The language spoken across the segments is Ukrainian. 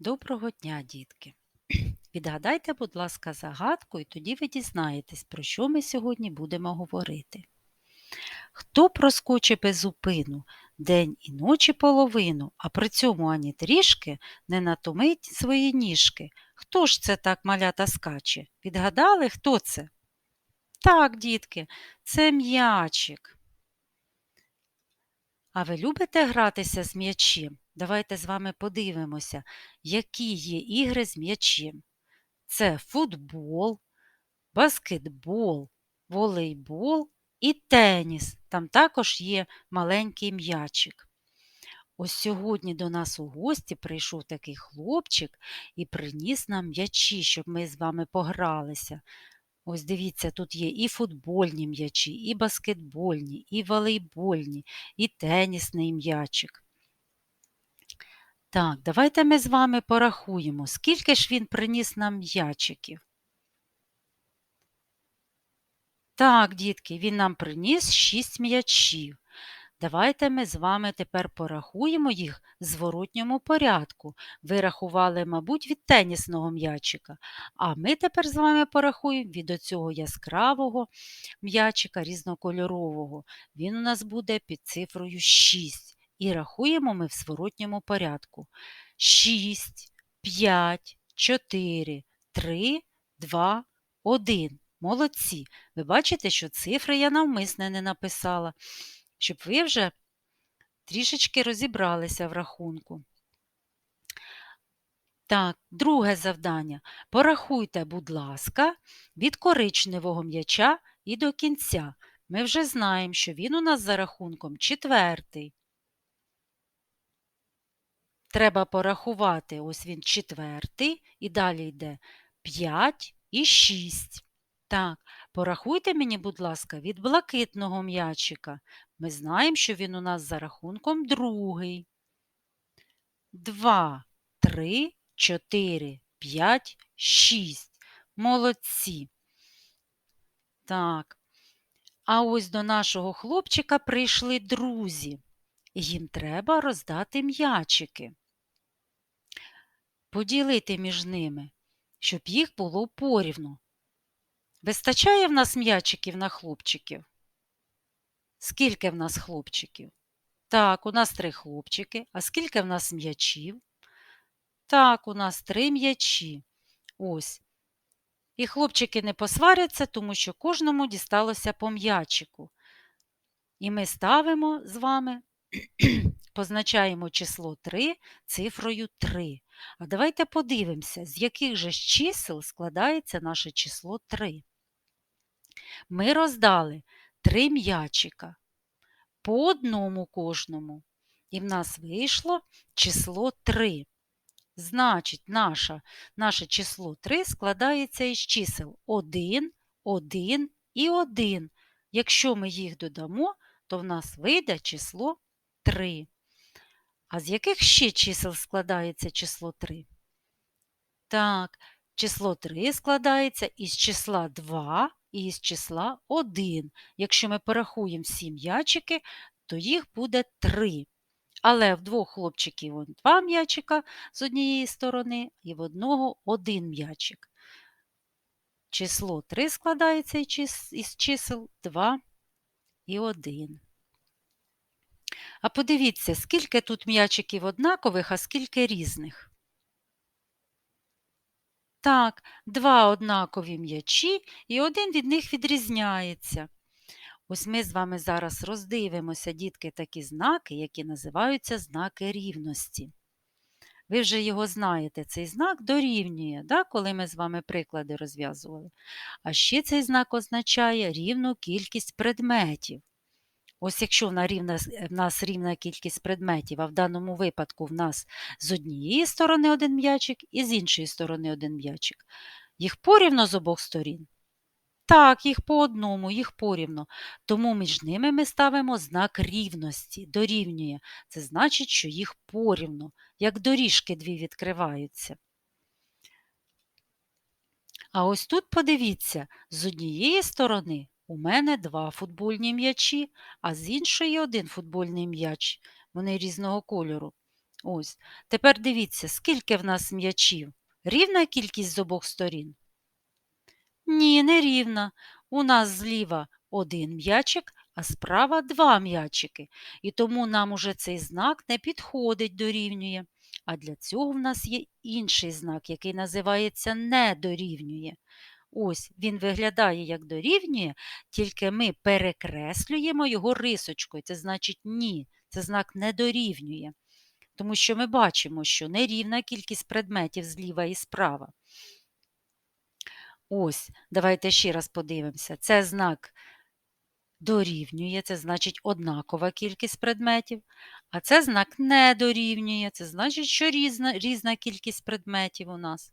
Доброго дня, дітки! Відгадайте, будь ласка, загадку, і тоді ви дізнаєтесь, про що ми сьогодні будемо говорити. Хто проскочить без зупину день і ночі половину, а при цьому ані трішки не натомить свої ніжки? Хто ж це так малята скаче? Відгадали, хто це? Так, дітки, це м'ячик. А ви любите гратися з м'ячем? Давайте з вами подивимося, які є ігри з м'ячем. Це футбол, баскетбол, волейбол і теніс. Там також є маленький м'ячик. Ось сьогодні до нас у гості прийшов такий хлопчик і приніс нам м'ячі, щоб ми з вами погралися. Ось дивіться, тут є і футбольні м'ячі, і баскетбольні, і волейбольні, і тенісний м'ячик. Так, давайте ми з вами порахуємо, скільки ж він приніс нам м'ячиків. Так, дітки, він нам приніс 6 м'ячів. Давайте ми з вами тепер порахуємо їх в зворотньому порядку. Ви рахували, мабуть, від тенісного м'ячика. А ми тепер з вами порахуємо від оцього яскравого м'ячика різнокольорового. Він у нас буде під цифрою 6. І рахуємо ми в зворотньому порядку. 6, 5, 4, 3, 2, 1. Молодці. Ви бачите, що цифри я навмисне не написала, щоб ви вже трішечки розібралися в рахунку. Так, друге завдання. Порахуйте, будь ласка, від коричневого м'яча і до кінця. Ми вже знаємо, що він у нас за рахунком четвертий. Треба порахувати, ось він четвертий, і далі йде 5 і 6. Так, порахуйте мені, будь ласка, від блакитного м'ячика. Ми знаємо, що він у нас за рахунком другий. 2, 3, 4, 5, 6. Молодці. Так. А ось до нашого хлопчика прийшли друзі. Їм треба роздати м'ячики, поділити між ними, щоб їх було порівну. Вистачає в нас м'ячиків на хлопчиків? Скільки в нас хлопчиків? Так, у нас три хлопчики. А скільки в нас м'ячів? Так, у нас три м'ячі. Ось. І хлопчики не посваряться, тому що кожному дісталося по м'ячику. І ми ставимо з вами, позначаємо число 3 цифрою 3. А давайте подивимося, з яких же чисел складається наше число 3. Ми роздали 3 м'ячика по одному кожному. І в нас вийшло число 3. Значить, наша, наше число 3 складається із чисел 1, 1 і 1. Якщо ми їх додамо, то в нас вийде число 3. А з яких ще чисел складається число 3? Так, число 3 складається із числа 2 і із числа 1. Якщо ми порахуємо всі м'ячики, то їх буде 3. Але в двох хлопчиків два м'ячика з однієї сторони і в одного один м'ячик. Число 3 складається із чисел 2 і 1. А подивіться, скільки тут м'ячиків однакових, а скільки різних. Так, два однакові м'ячі, і один від них відрізняється. Ось ми з вами зараз роздивимося, дітки, такі знаки, які називаються знаки рівності. Ви вже його знаєте, цей знак дорівнює, да, коли ми з вами приклади розв'язували. А ще цей знак означає рівну кількість предметів. Ось якщо в нас, рівна, в нас рівна кількість предметів, а в даному випадку в нас з однієї сторони один м'ячик і з іншої сторони один м'ячик. Їх порівно з обох сторін. Так, їх по одному, їх порівно. Тому між ними ми ставимо знак рівності, дорівнює. Це значить, що їх порівно, як доріжки дві відкриваються. А ось тут подивіться, з однієї сторони у мене два футбольні м'ячі, а з іншої один футбольний м'яч. Вони різного кольору. Ось. Тепер дивіться, скільки в нас м'ячів? Рівна кількість з обох сторін? Ні, не рівна. У нас зліва один м'ячик, а справа два м'ячики. І тому нам уже цей знак не підходить дорівнює. А для цього в нас є інший знак, який називається не дорівнює. Ось він виглядає як дорівнює, тільки ми перекреслюємо його рисочкою. Це значить ні, це знак не дорівнює. Тому що ми бачимо, що нерівна кількість предметів зліва і справа. Ось, давайте ще раз подивимося. Це знак дорівнює, це значить однакова кількість предметів, а це знак не дорівнює, це значить, що різна, різна кількість предметів у нас.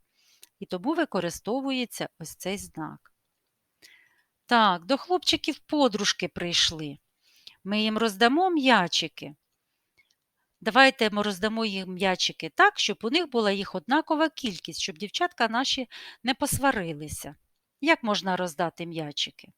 І тому використовується ось цей знак. Так, до хлопчиків подружки прийшли. Ми їм роздамо м'ячики. Давайте ми роздамо їм м'ячики так, щоб у них була їх однакова кількість, щоб дівчатка наші не посварилися. Як можна роздати м'ячики?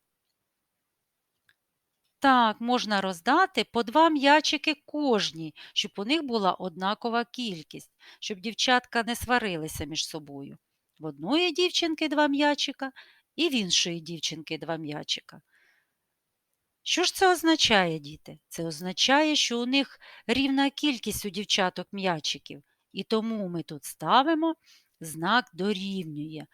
Так, можна роздати по два м'ячики кожній, щоб у них була однакова кількість, щоб дівчатка не сварилися між собою. В одної дівчинки два м'ячика і в іншої дівчинки два м'ячика. Що ж це означає, діти? Це означає, що у них рівна кількість у дівчаток м'ячиків, і тому ми тут ставимо знак дорівнює.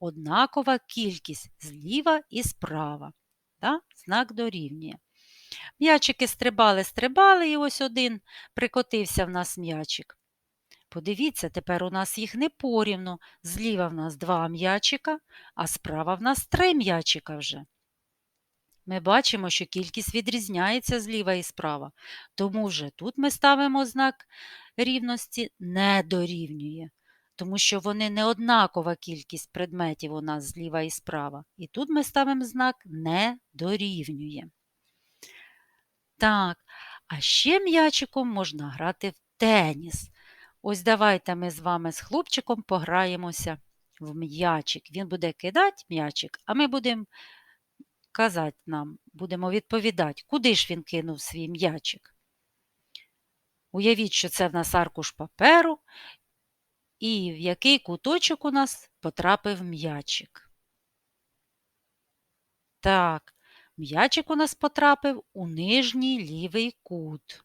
Однакова кількість зліва і справа. Да? Знак дорівнює. М'ячики стрибали, стрибали, і ось один прикотився в нас м'ячик. Подивіться, тепер у нас їх не порівну. Зліва в нас два м'ячика, а справа в нас три м'ячика вже. Ми бачимо, що кількість відрізняється зліва і справа, тому вже тут ми ставимо знак рівності не дорівнює, тому що вони не однакова кількість предметів у нас зліва і справа. І тут ми ставимо знак не дорівнює. Так, а ще м'ячиком можна грати в теніс. Ось давайте ми з вами з хлопчиком пограємося в м'ячик. Він буде кидати м'ячик, а ми будемо казати нам, будемо відповідати, куди ж він кинув свій м'ячик. Уявіть, що це в нас аркуш паперу, і в який куточок у нас потрапив м'ячик. Так, м'ячик у нас потрапив у нижній лівий кут.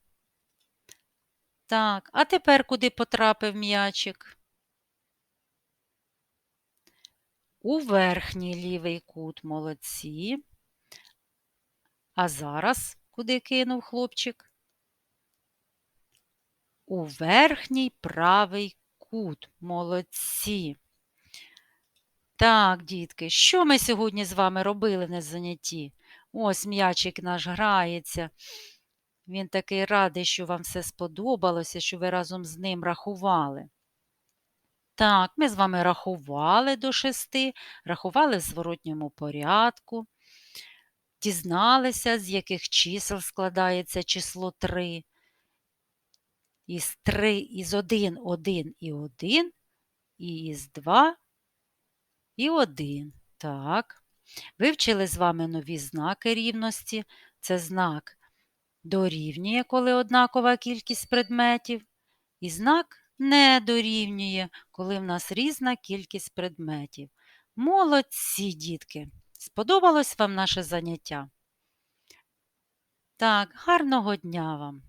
Так, а тепер куди потрапив м'ячик? У верхній лівий кут молодці. А зараз куди кинув хлопчик? У верхній правий кут. Молодці. Так, дітки, що ми сьогодні з вами робили на занятті? Ось м'ячик наш грається. Він такий радий, що вам все сподобалося, що ви разом з ним рахували. Так, ми з вами рахували до шести, рахували в зворотньому порядку, дізналися, з яких чисел складається число 3. Із 3, із 1, 1 і 1, і із 2 і 1. Так. Вивчили з вами нові знаки рівності. Це знак дорівнює, коли однакова кількість предметів, і знак не дорівнює, коли в нас різна кількість предметів. Молодці, дітки! Сподобалось вам наше заняття? Так, гарного дня вам!